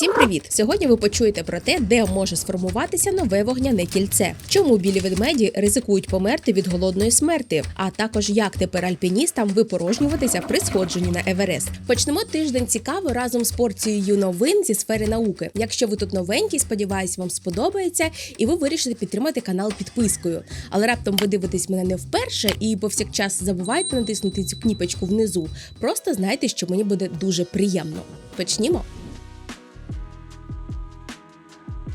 Всім привіт! Сьогодні ви почуєте про те, де може сформуватися нове вогняне кільце, чому білі ведмеді ризикують померти від голодної смерти, а також як тепер альпіністам випорожнюватися при сходженні на Еверест. Почнемо тиждень цікаво разом з порцією новин зі сфери науки. Якщо ви тут новенькі, сподіваюсь, вам сподобається, і ви вирішите підтримати канал підпискою. Але раптом ви дивитесь мене не вперше і повсякчас забувайте натиснути цю кніпочку внизу. Просто знайте, що мені буде дуже приємно. Почнімо.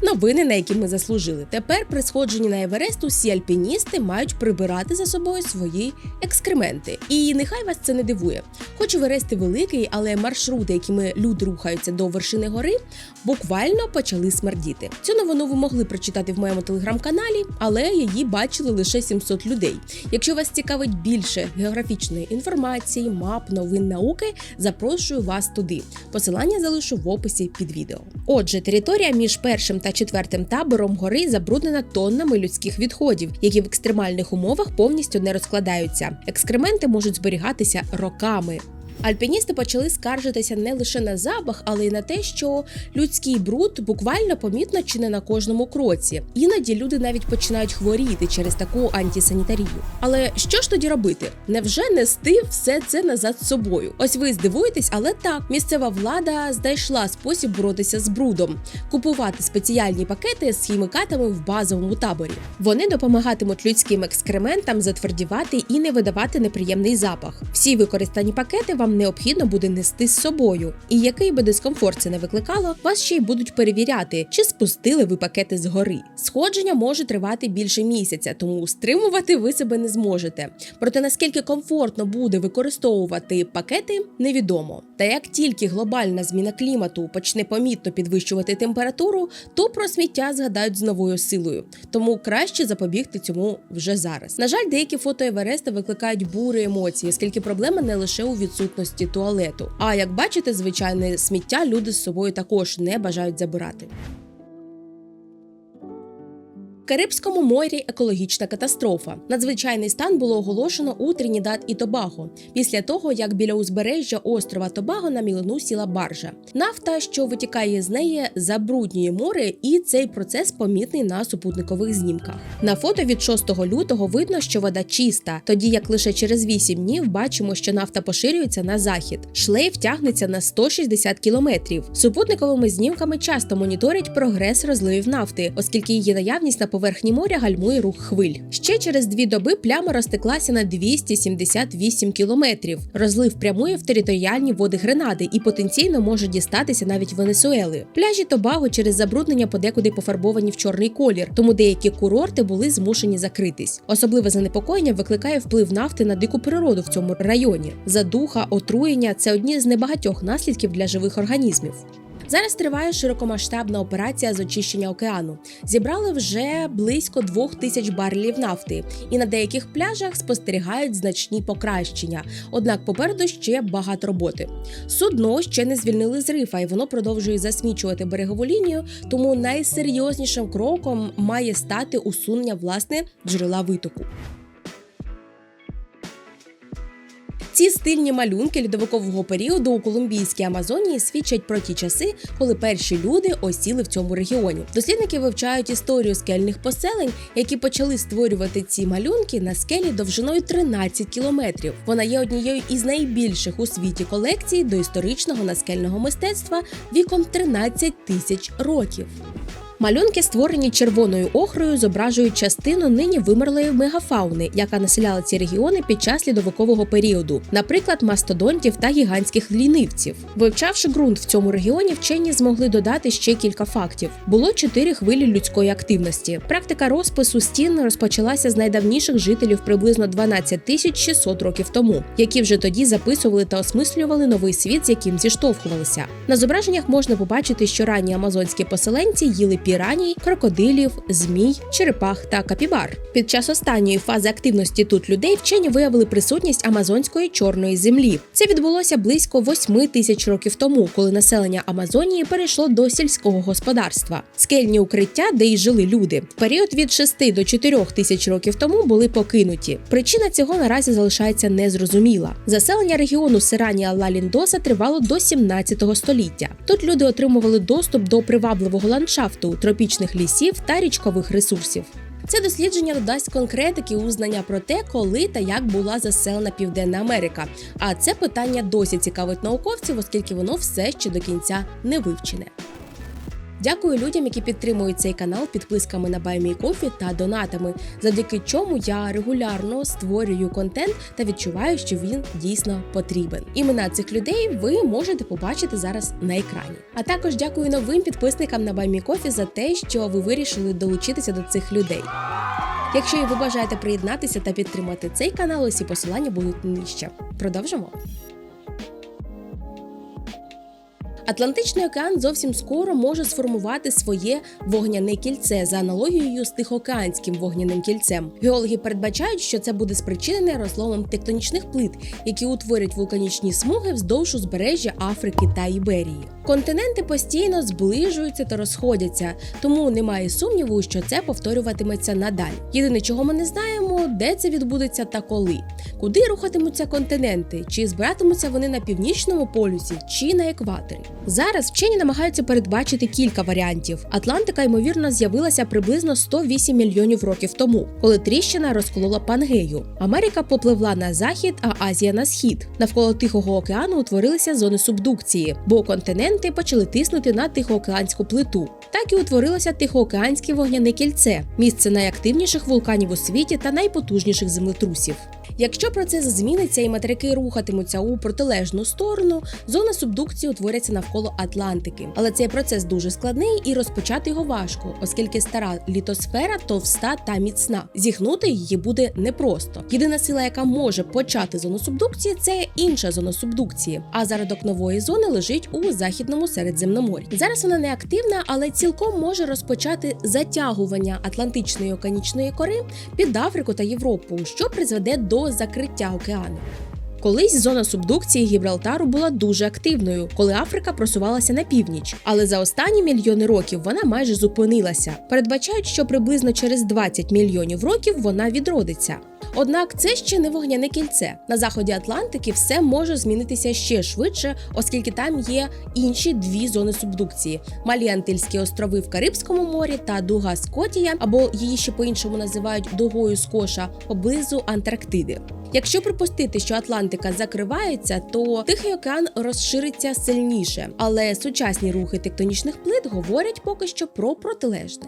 Новини, на які ми заслужили. Тепер при сходженні на Еверест усі альпіністи мають прибирати за собою свої екскременти. І нехай вас це не дивує. Хоч Еверест і великий, але маршрути, якими люди рухаються до вершини гори, буквально почали смердіти. Цю новину ви могли прочитати в моєму телеграм-каналі, але її бачили лише 700 людей. Якщо вас цікавить більше географічної інформації, мап, новин науки, запрошую вас туди. Посилання залишу в описі під відео. Отже, територія між першим та четвертим табором гори забруднена тоннами людських відходів, які в екстремальних умовах повністю не розкладаються. Екскременти можуть зберігатися роками. Альпіністи почали скаржитися не лише на запах, але й на те, що людський бруд буквально помітно чи не на кожному кроці. Іноді люди навіть починають хворіти через таку антисанітарію. Але що ж тоді робити? Невже нести все це назад з собою? Ось ви здивуєтесь, але так, місцева влада знайшла спосіб боротися з брудом, купувати спеціальні пакети з хімікатами в базовому таборі. Вони допомагатимуть людським екскрементам затвердівати і не видавати неприємний запах. Всі використані пакети вам необхідно буде нести з собою. І який би дискомфорт це не викликало, вас ще й будуть перевіряти, чи спустили ви пакети з гори. Сходження може тривати більше місяця, тому стримувати ви себе не зможете. Проте наскільки комфортно буде використовувати пакети, невідомо. Та як тільки глобальна зміна клімату почне помітно підвищувати температуру, то про сміття згадають з новою силою. Тому краще запобігти цьому вже зараз. На жаль, деякі фото Евереста викликають бури емоції, оскільки проблема не лише у відсутності туалету. А як бачите, звичайне сміття люди з собою також не бажають забирати. Карибському морі екологічна катастрофа. Надзвичайний стан було оголошено у Тринідад і Тобаго після того, як біля узбережжя острова Тобаго на мілину сіла баржа. Нафта, що витікає з неї, забруднює море, і цей процес помітний на супутникових знімках. На фото від 6 лютого видно, що вода чиста, тоді як лише через 8 днів бачимо, що нафта поширюється на захід. Шлейф тягнеться на 160 кілометрів. Супутниковими знімками часто моніторять прогрес розливів нафти, оскільки її наявність на поверхні моря гальмує рух хвиль. Ще через дві доби пляма розтеклася на 278 кілометрів. Розлив прямує в територіальні води Гренади і потенційно може дістатися навіть Венесуели. Пляжі Тобаго через забруднення подекуди пофарбовані в чорний колір, тому деякі курорти були змушені закритись. Особливе занепокоєння викликає вплив нафти на дику природу в цьому районі. Задуха, отруєння це одні з небагатьох наслідків для живих організмів. Зараз триває широкомасштабна операція з очищення океану. Зібрали вже близько двох тисяч барелів нафти, і на деяких пляжах спостерігають значні покращення. Однак попереду ще багато роботи. Судно ще не звільнили з рифа, і воно продовжує засмічувати берегову лінію. Тому найсерйознішим кроком має стати усунення власне джерела витоку. Ці стильні малюнки льодовикового періоду у колумбійській Амазонії свідчать про ті часи, коли перші люди осіли в цьому регіоні. Дослідники вивчають історію скельних поселень, які почали створювати ці малюнки на скелі довжиною 13 кілометрів. Вона є однією із найбільших у світі колекцій доісторичного наскельного мистецтва віком 13 тисяч років. Малюнки, створені червоною охрою, зображують частину нині вимерлої мегафауни, яка населяла ці регіони під час льодовикового періоду, наприклад, мастодонтів та гігантських лінивців. Вивчавши ґрунт в цьому регіоні, вчені змогли додати ще кілька фактів. Було чотири хвилі людської активності. Практика розпису стін розпочалася з найдавніших жителів приблизно 12 тисяч 600 років тому, які вже тоді записували та осмислювали новий світ, з яким зіштовхувалися. На зображеннях можна побачити, що ранні амазонські поселенці їли піри піраній, крокодилів, змій, черепах та капібар. Під час останньої фази активності тут людей вчені виявили присутність амазонської чорної землі. Це відбулося близько 8 тисяч років тому, коли населення Амазонії перейшло до сільського господарства. Скельні укриття, де й жили люди, в період від 6 до 4 тисяч років тому були покинуті. Причина цього наразі залишається незрозуміла. Заселення регіону Сиранія Ла Ліндоса тривало до 17 століття. Тут люди отримували доступ до привабливого ландшафту, тропічних лісів та річкових ресурсів. Це дослідження додасть конкретики у знання про те, коли та як була заселена Південна Америка. А це питання досі цікавить науковців, оскільки воно все ще до кінця не вивчене. Дякую людям, які підтримують цей канал підписками на BuyMeCoffee та донатами, завдяки чому я регулярно створюю контент та відчуваю, що він дійсно потрібен. Імена цих людей ви можете побачити зараз на екрані. А також дякую новим підписникам на BuyMeCoffee за те, що ви вирішили долучитися до цих людей. Якщо і ви бажаєте приєднатися та підтримати цей канал, усі посилання будуть нижче. Продовжимо. Атлантичний океан зовсім скоро може сформувати своє вогняне кільце за аналогією з Тихоокеанським вогняним кільцем. Геологи передбачають, що це буде спричинене розломом тектонічних плит, які утворять вулканічні смуги вздовж узбережжя Африки та Іберії. Континенти постійно зближуються та розходяться, тому немає сумніву, що це повторюватиметься надалі. Єдине, чого ми не знаємо, де це відбудеться та коли, куди рухатимуться континенти, чи збиратимуться вони на північному полюсі чи на екваторі. Зараз вчені намагаються передбачити кілька варіантів. Атлантика, ймовірно, з'явилася приблизно 108 мільйонів років тому, коли тріщина розколола Пангею. Америка попливла на захід, а Азія на схід. Навколо Тихого океану утворилися зони субдукції, бо континенти почали тиснути на Тихоокеанську плиту. Так і утворилося Тихоокеанське вогняне кільце, місце найактивніших вулканів у світі та найпотужніших землетрусів. Якщо процес зміниться і материки рухатимуться у протилежну сторону, зона субдукції утвориться навколо Атлантики. Але цей процес дуже складний і розпочати його важко, оскільки стара літосфера товста та міцна. Зігнути її буде непросто. Єдина сила, яка може почати зону субдукції, це інша зона субдукції. А зародок нової зони лежить у західному Середземномор'ї. Зараз вона не активна, але цілком може розпочати затягування Атлантичної океанічної кори під Африку та Європу, що призведе до закриття океану. Колись зона субдукції Гібралтару була дуже активною, коли Африка просувалася на північ, але за останні мільйони років вона майже зупинилася. Передбачають, що приблизно через 20 мільйонів років вона відродиться. Однак це ще не вогняне кільце. На заході Атлантики все може змінитися ще швидше, оскільки там є інші дві зони субдукції: Малі Антильські острови в Карибському морі та дуга Скотія, або її ще по-іншому називають дугою Скоша поблизу Антарктиди. Якщо припустити, що Атлантика закривається, то Тихий океан розшириться сильніше, але сучасні рухи тектонічних плит говорять поки що про протилежне.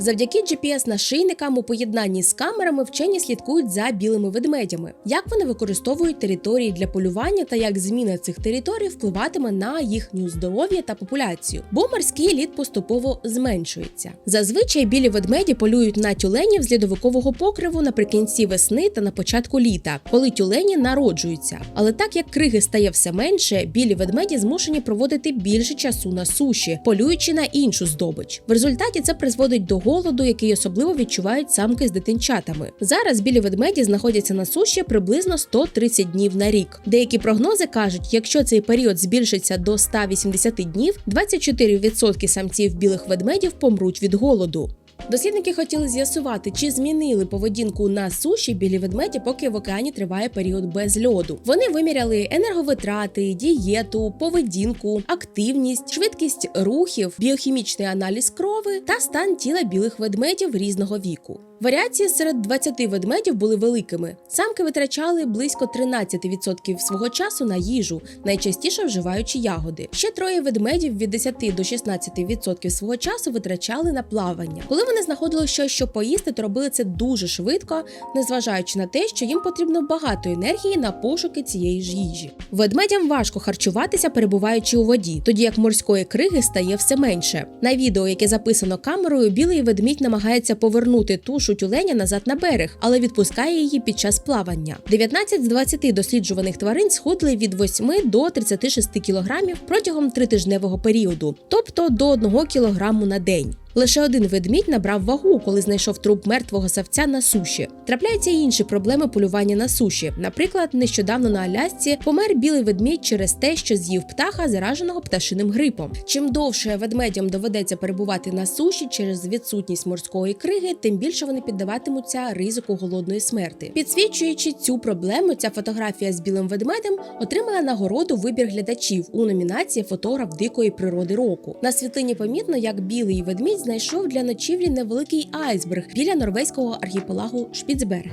Завдяки GPS-нашийникам у поєднанні з камерами вчені слідкують за білими ведмедями, як вони використовують території для полювання та як зміна цих територій впливатиме на їхню здоров'я та популяцію, бо морський лід поступово зменшується. Зазвичай білі ведмеді полюють на тюленів з льодовикового покриву наприкінці весни та на початку літа, коли тюлені народжуються. Але так як криги стає все менше, білі ведмеді змушені проводити більше часу на суші, полюючи на іншу здобич. В результаті це призводить до голоду, який особливо відчувають самки з дитинчатами. Зараз білі ведмеді знаходяться на суші приблизно 130 днів на рік. Деякі прогнози кажуть, якщо цей період збільшиться до 180 днів, 24% самців білих ведмедів помруть від голоду. Дослідники хотіли з'ясувати, чи змінили поведінку на суші білі ведмеді, поки в океані триває період без льоду. Вони виміряли енерговитрати, дієту, поведінку, активність, швидкість рухів, біохімічний аналіз крови та стан тіла білих ведмедів різного віку. Варіації серед 20 ведмедів були великими. Самки витрачали близько 13% свого часу на їжу, найчастіше вживаючи ягоди. Ще троє ведмедів від 10 до 16% свого часу витрачали на плавання. Коли вони знаходили щось, щоб поїсти, то робили це дуже швидко, незважаючи на те, що їм потрібно багато енергії на пошуки цієї ж їжі. Ведмедям важко харчуватися, перебуваючи у воді, тоді як морської криги стає все менше. На відео, яке записано камерою, білий ведмідь намагається повернути тушу тюленя назад на берег, але відпускає її під час плавання. 19 з 20 досліджуваних тварин схудли від 8 до 36 кілограмів протягом тритижневого періоду, тобто до 1 кілограму на день. Лише один ведмідь набрав вагу, коли знайшов труп мертвого савця на суші. Трапляються й інші проблеми полювання на суші. Наприклад, нещодавно на Алясці помер білий ведмідь через те, що з'їв птаха, зараженого пташиним грипом. Чим довше ведмедям доведеться перебувати на суші через відсутність морської криги, тим більше вони піддаватимуться ризику голодної смерти. Підсвічуючи цю проблему, ця фотографія з білим ведмедем отримала нагороду вибір глядачів у номінації Фотограф дикої природи року. На світлині помітно, як білий ведмідь знайшов для ночівлі невеликий айсберг біля норвезького архіпелагу Шпіцберген.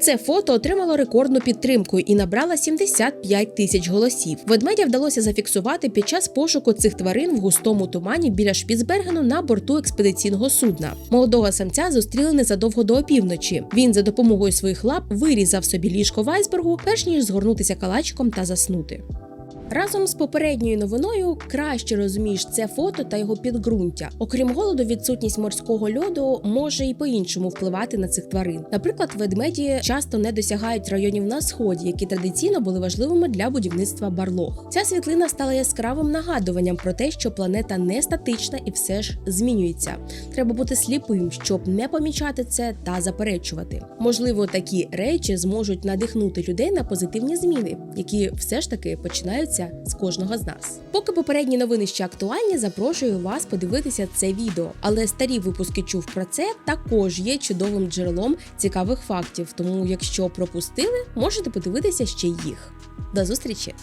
Це фото отримало рекордну підтримку і набрало 75 тисяч голосів. Ведмедя вдалося зафіксувати під час пошуку цих тварин в густому тумані біля Шпіцбергену на борту експедиційного судна. Молодого самця зустріли незадовго до опівночі. Він за допомогою своїх лап вирізав собі ліжко в айсбергу, перш ніж згорнутися калачиком та заснути. Разом з попередньою новиною краще розумієш це фото та його підґрунтя. Окрім голоду, відсутність морського льоду може і по-іншому впливати на цих тварин. Наприклад, ведмеді часто не досягають районів на сході, які традиційно були важливими для будівництва барлог. Ця світлина стала яскравим нагадуванням про те, що планета не статична і все ж змінюється. Треба бути сліпим, щоб не помічати це та заперечувати. Можливо, такі речі зможуть надихнути людей на позитивні зміни, які все ж таки починаються з кожного з нас. Поки попередні новини ще актуальні, запрошую вас подивитися це відео. Але старі випуски чув про це також є чудовим джерелом цікавих фактів. Тому, якщо пропустили, можете подивитися ще їх. До зустрічі!